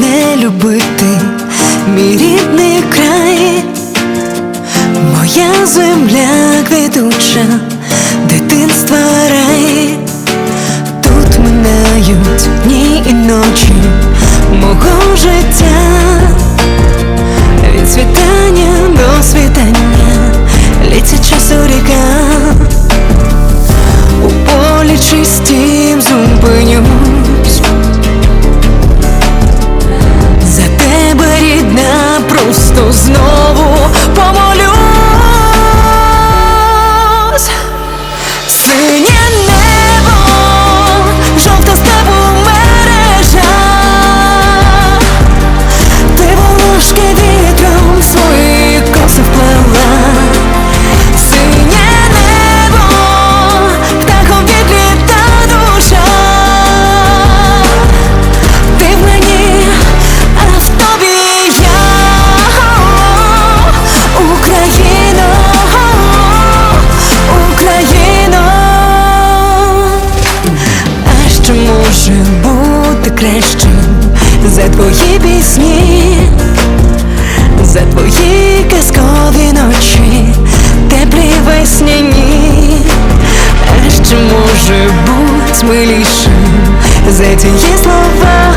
не любити? Мій рідний край, моя земля квітуча, дитинства рай, тут минають дні і ночі бути кращим за твої пісні? За твої казкові ночі, теплі весняні, а що може бути милішим за ті слова,